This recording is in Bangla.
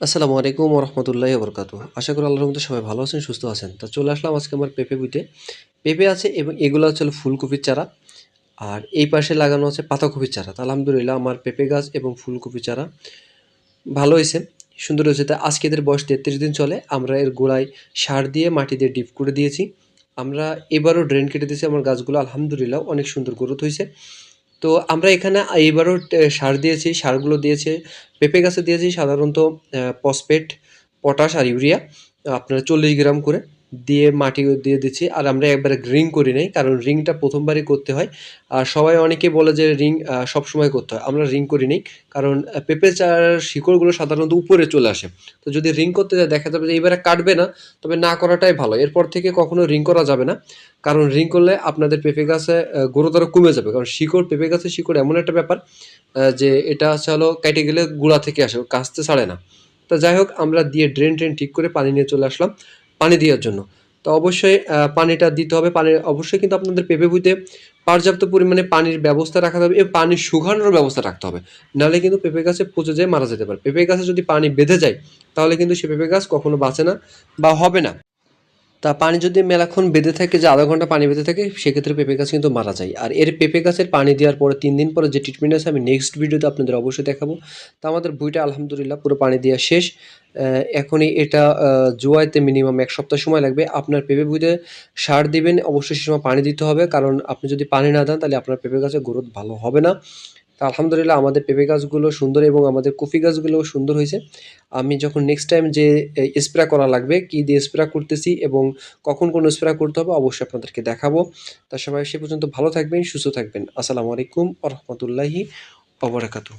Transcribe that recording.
আসসালামু আলাইকুম রহমতুল্লাহ বরকাতু আশা করি আল্লাহর মধ্যে সবাই ভালো আছেন, সুস্থ আছেন। তা চলে আসলাম আজকে আমার পেঁপে বুইতে পেঁপে আছে এবং এগুলো হচ্ছে ফুলকপির চারা। আর এই পাশে লাগানো আছে পাতাকপির চারা। তা আলহামদুলিল্লাহ আমার পেঁপে গাছ এবং ফুলকপি চারা ভালো হয়েছে। সুন্দর হয়েছে। তা আজকে এদের বয়স তেত্রিশ দিন চলে। আমরা এর গোড়ায় সার দিয়ে মাটি দিয়ে ডিপ করে দিয়েছি। আমরা এবারও ড্রেন কেটে দিয়েছি। আমার গাছগুলো আলহামদুলিল্লাহ অনেক সুন্দর গ্রোথ হয়েছে। তো আমরা এখানে এইবারও সার দিয়েছি, সারগুলো দিয়েছে। পেঁপে গাছে দিয়েছি সাধারণত পসপেট পটাশ আর ইউরিয়া, আপনার চল্লিশ গ্রাম করে দিয়ে মাটি দিয়ে দিচ্ছি। আর আমরা একবারে রিং করি নাই, কারণ রিংটা প্রথমবারই করতে হয়। আর সবাই অনেকে বলে যে রিং সব সময় করতে হয়। আমরা রিং করি নাই, কারণ পেঁপে চার শিকড়গুলো সাধারণত উপরে চলে আসে। তো যদি রিং করতে যায়, দেখা যাবে যে এবারে কাটবে না, তবে না করাটাই ভালো। এরপর থেকে কখনো রিং করা যাবে না। কারণ রিং করলে আপনাদের পেঁপে গাছে আরও কমে যাবে। কারণ শিকড়, পেঁপে গাছের শিকড় এমন একটা ব্যাপার যে এটা হচ্ছে হলো কেটে গেলে গুঁড়া থেকে আসে কাছতে ছাড়ে না। তো যাই হোক, আমরা দিয়ে ড্রেন ট্রেন ঠিক করে পানি নিয়ে চলে আসলাম। পানি দেওয়ার জন্য। তো অবশ্যই পানিটা দিতে হবে। পানি অবশ্যই কিন্তু আপনাদের পেঁপে ভুঁইতে পর্যাপ্ত পরিমাণে পানির ব্যবস্থা রাখতে হবে এবং পানি শুকানোর ব্যবস্থা রাখতে হবে। নাহলে কিন্তু পেঁপে গাছে পচে যেয়ে, মারা যেতে পারে। পেঁপে গাছে যদি পানি বেঁধে যায়, তাহলে কিন্তু সে পেঁপে গাছ কখনো বাঁচে না বা হবে না। তা পানি যদি মেলাক্ষণ বেঁধে থাকে, যে আধা ঘণ্টা পানি বেঁধে থাকে, সেক্ষেত্রে পেঁপে গাছ কিন্তু মারা যায়। আর এর পেঁপে গাছের পানি দেওয়ার পরে তিন দিন পরে যে ট্রিটমেন্ট আছে, আমি নেক্সট ভিডিওতে আপনাদের অবশ্যই দেখাবো। তা আমাদের বইটা আলহামদুলিল্লাহ পুরো পানি দেওয়া শেষ। এখনই এটা জোয়াইতে মিনিমাম এক সপ্তাহ সময় লাগবে। আপনার পেঁপে বুঝে সার দিবেন, অবশ্যই সে সময় পানি দিতে হবে। কারণ আপনি যদি পানি না দেন, তাহলে আপনার পেঁপে গাছের গ্রোথ ভালো হবে না। তা আলহামদুলিল্লাহ আমাদের পেঁপে গাছগুলো সুন্দর এবং আমাদের কফি গাছগুলোও সুন্দর হয়েছে। আমি যখন নেক্সট টাইম যে স্প্রে করা লাগবে, কী দিয়ে স্প্রে করতেছি এবং কখন কোন স্প্রে করতে হবে অবশ্যই আপনাদেরকে দেখাবো। তা সবাই সে পর্যন্ত ভালো থাকবেন, সুস্থ থাকবেন। আসসালামু আলাইকুম আ রহমতুল্লাহি অবরাকাতু